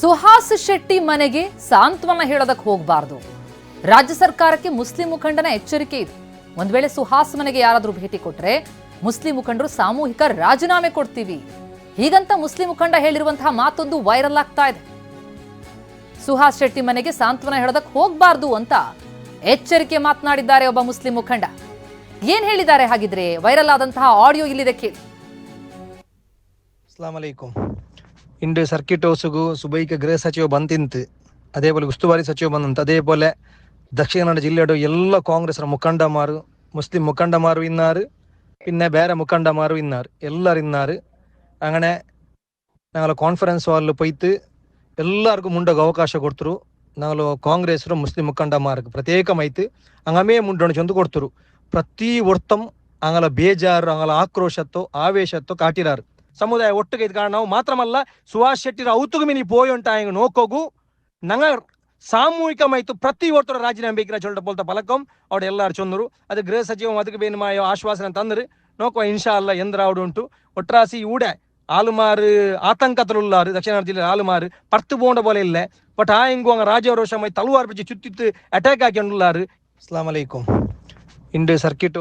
ಸುಹಾಸ್ ಶೆಟ್ಟಿ ಮನೆಗೆ ಸಾಂತ್ವನ ಹೇಳೋದಕ್ಕೆ ಹೋಗಬಾರ್ದು. ರಾಜ್ಯ ಸರ್ಕಾರಕ್ಕೆ ಮುಸ್ಲಿಂ ಮುಖಂಡನ ಎಚ್ಚರಿಕೆ ಇದೆ. ಒಂದ್ ವೇಳೆ ಸುಹಾಸ್ ಮನೆಗೆ ಯಾರಾದ್ರೂ ಭೇಟಿ ಕೊಟ್ರೆ ಮುಸ್ಲಿಂ ಮುಖಂಡರು ಸಾಮೂಹಿಕ ರಾಜೀನಾಮೆ ಕೊಡ್ತೀವಿ. ಹೀಗಂತ ಮುಸ್ಲಿಂ ಮುಖಂಡ ಹೇಳಿರುವಂತಹ ಮಾತೊಂದು ವೈರಲ್ ಆಗ್ತಾ ಇದೆ. ಸುಹಾಸ್ ಶೆಟ್ಟಿ ಮನೆಗೆ ಸಾಂತ್ವನ ಹೇಳೋದಕ್ಕೆ ಹೋಗಬಾರ್ದು ಅಂತ ಎಚ್ಚರಿಕೆ ಮಾತನಾಡಿದ್ದಾರೆ ಒಬ್ಬ ಮುಸ್ಲಿಂ ಮುಖಂಡ. ಏನ್ ಹೇಳಿದ್ದಾರೆ ಹಾಗಿದ್ರೆ ವೈರಲ್ ಆದಂತಹ ಆಡಿಯೋ ಇಲ್ಲಿದೆ ಕೇಳಿ. ಅಸ್ಲಾಂ ಇಂಡ್ ಸರ್ಕಿಟ್ ಹೌಸ್ ಗ್ರೇ ಸುಬೈಕ್ ಗೃಹ ಸಚಿವ ಬಂದಿಂತ್ ಅದೇ ಪೋಲೆ ಉಸ್ತುವಾರಿ ಸಚಿವ ಬಂದ್ ಅದೇ ಪೋಲೆ ದಕ್ಷಿಣ ಕನ್ನಡ ಜಿಲ್ಲೆ ಎಲ್ಲ ಕಾಂಗ್ರೆಸ್ ಮುಖಂಡ ಮಾರು, ಮುಸ್ಲಿಂ ಮುಖಂಡ ಮಾರು ಇನ್ನಾರು, ಇನ್ನ ಬೇರೆ ಮುಖಂಡ ಮಾರು ಇನ್ನಾರು, ಎಲ್ಲರು ಇನ್ನಾರು. ಅಂಗನೆ ನಾವು ಕಾನ್ಫರೆನ್ಸ್ ಹಾಲ್ ಪೈತ್ ಎಲ್ಲರಿಗೂ ಮುಂಡಕ್ಕೆ ಅವಕಾಶ ಕೊಡ್ತರು. ನಾವು ಕಾಂಗ್ರೆಸ್ ಮುಸ್ಲಿಂ ಮುಖಂಡ ಮಾರು ಪ್ರತ್ಯೇಕ ಮೈತ್ ಅಂಗಮೇ ಮುಂಡಣ ಚಂದು ಕೊಡ್ತರು. ಪ್ರತಿ ವರ್ತಂ ಅಂಗಲ ಬೇಜಾರು ಅಂಗಲ ಆಕ್ರೋಶತ್ತೋ, ಆವೇಶತ್ತೋ ಕಾಟಿರಾರು. ಸಮುದಾಯ ಒಟ್ಟಿಗೆ ಇದು ಕಾರಣ ನಾವು ಮಾತ್ರಮಲ್ಲ ಸುಭಾಷ್ ಶೆಟ್ಟಿರ ಔತುಗು ಮಿನಿ ಅಂತ ಹಿಂಗೆ ನೋಕೋಗು ನಂಗ ಸಾಮೂಹಿಕಮಾಯ್ತು ಪ್ರತಿ ಒಟ್ಟರ ರಾಜೀನಾಮೆ ಬೇಕಿರ ಚೊಲ್ಟ ಬೋಲ್ತ ಪಲಕಂ. ಅವ್ರು ಎಲ್ಲಾರು ಚೊಂದರು. ಅದು ಗೃಹ ಸಚಿವ ಅದಕ್ಕೆ ಬೇನು ಮಾಯೋ ಆಶ್ವಾಸನೆ ತಂದ್ರು. ನೋಕುವ ಇನ್ಶಾ ಅಲ್ಲ ಎಂದ್ರ ಆವಡು ಉಂಟು. ಒಟ್ರಾಸಿ ಊಡೆ ಆಲುಮಾರು ಆತಂಕತರುಲ್ಲಾರು ದಕ್ಷಿಣ ಜಿಲ್ಲೆ ಆಲುಮಾರು ಪರ್ತು ಬೋಂಡ ಬೋಲೆ ಇಲ್ಲ. ಬಟ್ ಆ ಹಿಂಗು ಹಂಗ ರಾಜವರೋಷಮೈ ತಲುವಾರ್ ಬಿಚ್ಚಿ ಚುತ್ತಿತ್ತು ಅಟ್ಯಾಕ್ ಹಾಕಿ ಉಳ್ಳಾರು ಅಸ್ಲಾಂ ಅಲೈಕುಂ ಇಂಡು ಸರ್ಕಿಟ್